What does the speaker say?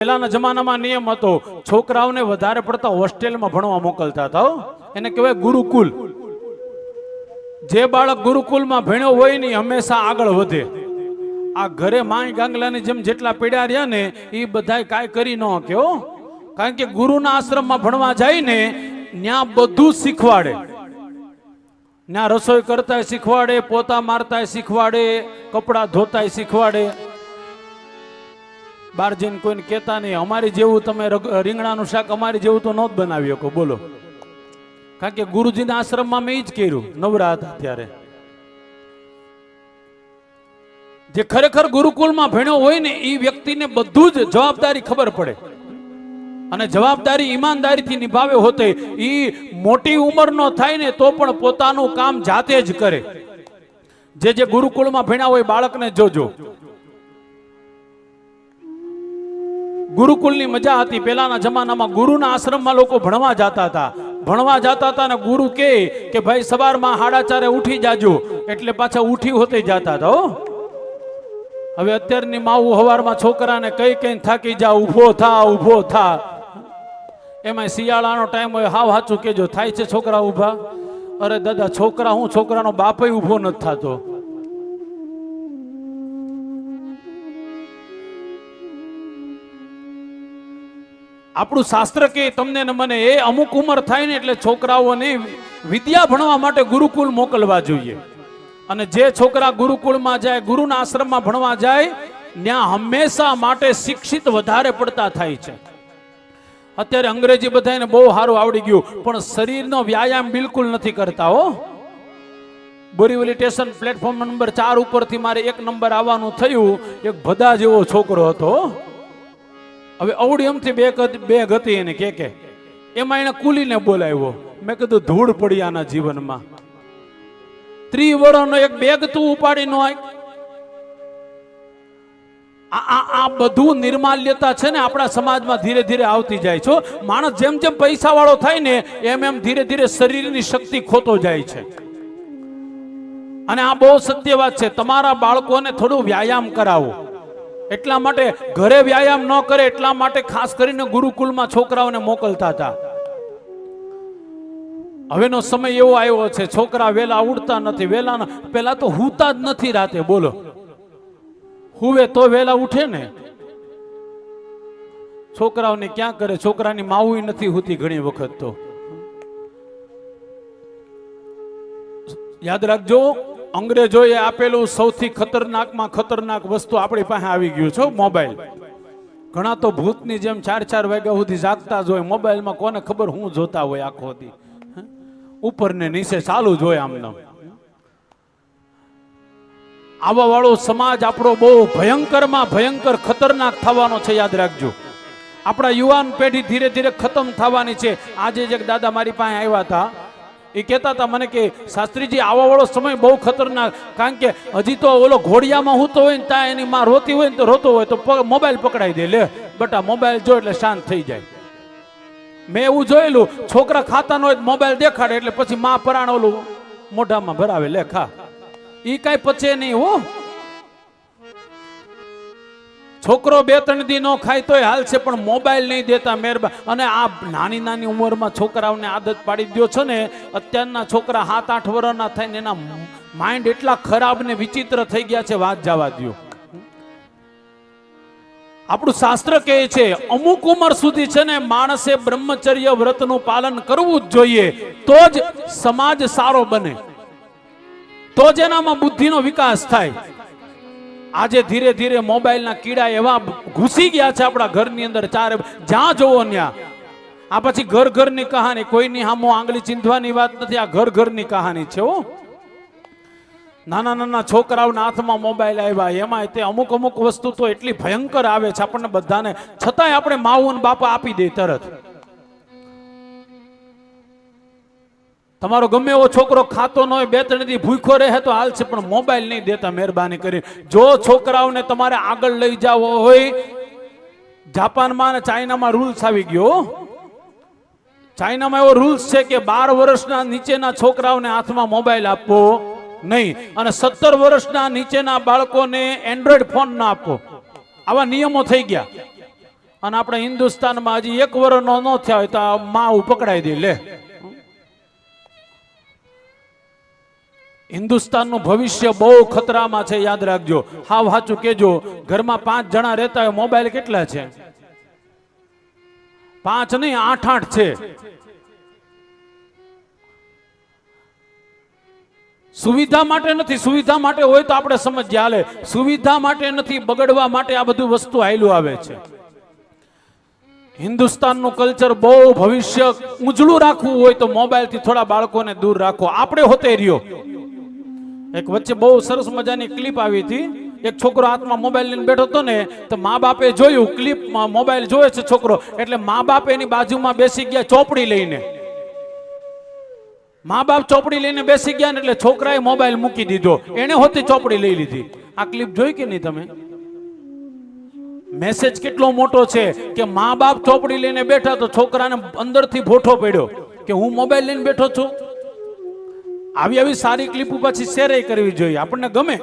પહેલાના જમાનામાં નિયમ હતો, છોકરાઓને વધારે પડતા હોસ્ટેલમાં ભણવા મોકલતા હતા એને કહેવાય ગુરુકુલ. જે બાળક ગુરુકુલમાં ભણ્યો હોય ને હંમેશા આગળ વધે. આ ઘરે માય ગાંગલાની જેમ જેટલા પીડ્યા રહ્યા ને, એ બધાય કાંઈ કરી ન હો. કારણ કે ગુરુના આશ્રમમાં ભણવા જાય ને ત્યાં બધું શીખવાડે. ત્યાં રસોઈ કરતા શીખવાડે, પોતા મારતા શીખવાડે, કપડાં ધોતા શીખવાડે. જઈને કોઈને કહેતા નહીં, અમારી જેવું તમે રીંગણાનું શાક અમારી જેવું તો ન બનાવી શકો બોલો. કારણ કે ગુરુજીના આશ્રમમાં મેં જ કર્યું, નવરા હતા ત્યારે. જે ખરેખર ગુરુકુળમાં ભણ્યો હોય ને એ વ્યક્તિને બધું જ જવાબદારી ખબર પડે. અને જવાબદારી ઈમાનદારીથી નિભાવે હોતે એ મોટી ઉંમરનો થાય ને, તો પણ પોતાનું કામ જાતે જ કરે. જે જે ગુરુકુળમાં ભણ્યા હોય, બાળકને જોજો. ગુરુકુલની મજા હતી. પહેલાના જમાનામાં ગુરુના આશ્રમમાં લોકો ભણવા જતા હતા. ભણવા જતા હતા ને ગુરુ કે કે ભાઈ, સવારમાં હાડા ચારે ઉઠી જાજો. એટલે પાછા ઉઠી હોતે જતા હતા, હો. હવે અત્યારની માવું હવારમાં છોકરાને કઈ કઈ થાકી જા, ઊભો થા ઊભો થા. એમાં શિયાળાનો ટાઈમ હોય, હાવ હાચું કેજો થાય છે છોકરા ઊભા? અરે દાદા, છોકરા હું? છોકરાનો બાપય ઊભો નથી થતો. આપણું શાસ્ત્ર કે તમને મને, એ અમુક ઉંમર થાય ને એટલે છોકરાઓને વિદ્યા ભણવા માટે ગુરુકુળ મોકલવા જોઈએ. અને જે છોકરા ગુરુકુળમાં જાય, ગુરુના આશ્રમમાં ભણવા જાય ત્યાં હંમેશા માટે શિક્ષિત વધારે પડતા થાય છે. અત્યારે અંગ્રેજી બધાને બહુ સારું આવડી ગયું, પણ શરીરનો વ્યાયામ બિલકુલ નથી કરતા, હો. બોરીવલી સ્ટેશન પ્લેટફોર્મ નંબર ચાર ઉપરથી મારે એક નંબર આવવાનું થયું, એક ભદા જેવો છોકરો હતો. હવે અવડી એમથી બે બે ગતિ એને કે કે. એમાં એને કુલીને બોલાવ્યો. મેં કીધું, ધૂળ પડી આના જીવનમાં. ત્રી વર્ષનો એક બેગ તું ઉપાડી નો આ બધું નિર્માલ્યતા છે ને આપણા સમાજમાં ધીરે ધીરે આવતી જાય છો માણસ જેમ જેમ પૈસા વાળો થાય ને, એમ એમ ધીરે ધીરે શરીરની શક્તિ ખોતો જાય છે. અને આ બહુ સત્ય વાત છે. તમારા બાળકોને થોડું વ્યાયામ કરાવો. એટલા માટે ઘરે વ્યાયામ ન કરે, એટલા માટે ખાસ કરીને ગુરુકુલમાં છોકરાઓને મોકલતા હતા. હવેનો સમય એવો આવ્યો છે, છોકરા વેલા ઉડતા નથી વેલા પેલા તો હુતા જ નથી રાતે, બોલો. હુવે તો વેલા ઉઠે ને. છોકરાઓને ક્યાં કરે, છોકરાની માવું નથી હોતી ઘણી વખત તો. યાદ રાખજો અંગ્રેજોએ આપેલું સૌથી ખતરનાકમાં ખતરનાક વસ્તુ આપણી પાસે આવી ગયું છે મોબાઈલ. ઘણા તો ભૂતની જેમ ચાર ચાર વાગ્યા સુધી જાગતા જ હોય. મોબાઈલમાં કોને ખબર હું જોતા હોય આખો દી? ઉપર ને નીચે ચાલુ જ હોય આમને આવા વાળો સમાજ આપણો બહુ ભયંકરમાં ભયંકર ખતરનાક થવાનો છે, યાદ રાખજો. આપણા યુવાન પેઢી ધીરે ધીરે ખતમ થવાની છે. આજે જે દાદા મારી પાસે આવ્યા હતા. એ કહેતા હતા, મને કે શાસ્ત્રીજી, આવા વાળો સમય બહુ ખતરનાક. કારણ કે હજી તો ઓલો ઘોડિયામાં હૂતો હોય ને ત્યાં એની માં રોતી હોય ને તો રોતો હોય, તો મોબાઈલ પકડાઈ દે, લે. બટા, મોબાઈલ જો એટલે શાંત થઈ જાય. મેં એવું જોયેલું, છોકરા ખાતા ન હોય મોબાઈલ દેખાડે, એટલે પછી માં પરાણ ઓલું મોઢામાં ભરાવે, લે, ખા. એ કાંઈ પચે નહીં, હો. છોકરો બે ત્રણ દી નો ખાય તોય હાલ પણ મોબાઈલ નહીં દેતા મહેરબાન. અને આ નાની નાની ઉંમરમાં છોકરાઓને આદત પાડી દો છો ને, અત્યારના છોકરા સાત આઠ વર્ષના થાય ને એના માઇન્ડ એટલા ખરાબ ને વિચિત્ર થઈ ગયા છે, વાત જવા દો આપણું શાસ્ત્ર કહે છે, અમુક ઉંમર સુધી છે ને માણસે બ્રહ્મચર્ય વ્રતનું પાલન કરવું જ જોઈએ, તો જ સમાજ સારો બને. તો જ એનામાં બુદ્ધિનો વિકાસ થાય. આજે ધીરે ધીરે મોબાઈલના કીડા એવા ઘૂસી ગયા છે આપણા ઘરની અંદર. ચારે જ્યાં જોવો ત્યાં. આ પછી ઘર ઘરની કહાની. કોઈની હામો આંગળી ચીંધવાની વાત નથી. આ ઘર ઘરની કહાની છે હો. નાના નાના છોકરાઓના હાથમાં મોબાઈલ આવ્યા. એમાં તે અમુક અમુક વસ્તુ તો એટલી ભયંકર આવે છે આપણને બધાને. છતાંય આપણે માવું બાપા આપી દે તરત. તમારો ગમે એવો છોકરો ખાતો ન હોય, બે, ત્રણ દી ભૂખો રહે તો હાલ છે, પણ મોબાઈલ નહીં દેતા, મહેરબાની કરી. જો છોકરાઓને તમારે આગળ લઈ જવો હોય, જાપાનમાં અને ચાઇનામાં રૂલ્સ આવી ગયો ચાઇનામાં એવો રૂલ્સ છે કે બાર વર્ષના નીચેના છોકરાઓને હાથમાં મોબાઈલ આપવો નહીં અને સત્તર વર્ષના નીચેના બાળકોને એન્ડ્રોઈડ ફોન ના આપવો આવા નિયમો થઈ ગયા. અને આપણે હિન્દુસ્તાનમાં હજી એક વર્ષનો ન થયા હોય તો માં પકડાઈ દે લે. હિન્દુસ્તાનનું ભવિષ્ય બહુ ખતરામાં છે, યાદ રાખજો. હા વાંચું કેજો ઘરમાં પાંચ જણા રહેતા હોય, મોબાઈલ કેટલા છે? પાંચ નહીં, આઠ આઠ છે. સુવિધા માટે નથી, સુવિધા માટે હોય તો આપણે સમજીએ, હાલે. સુવિધા માટે નથી, બગડવા માટે આ બધું વસ્તુ હાયલું આવે છે. હિન્દુસ્તાનનું કલ્ચર બહુ ભવિષ્ય ઉજળું રાખવું હોય તો મોબાઈલથી થોડા બાળકોને દૂર રાખો. આપણે હોતે રહ્યો. એક વચ્ચે બહુ સરસ મજાની ક્લિપ આવી હતી. એક છોકરો હાથમાં મોબાઈલ લઈને બેઠો હતો ને, તો મા બાપે જોયું ક્લિપ મોબાઈલ જોવે છે છોકરો, એટલે મા બાપ એની બાજુમાં બેસી ગયા ચોપડી લઈને. મા બાપ ચોપડી લઈને બેસી ગયા ને, એટલે છોકરાએ મોબાઈલ મૂકી દીધો. એને હોતી ચોપડી લઈ લીધી. આ ક્લિપ જોઈ કે નહીં તમે? મેસેજ કેટલો મોટો છે કે મા બાપ ચોપડી લઈને બેઠા તો છોકરાને અંદરથી ભોઠો પડ્યો કે હું મોબાઈલ લઈને બેઠો છું? આવી આવી સારી ક્લિપ પાછી શેર કરવી જોઈએ. આપણને ગમે?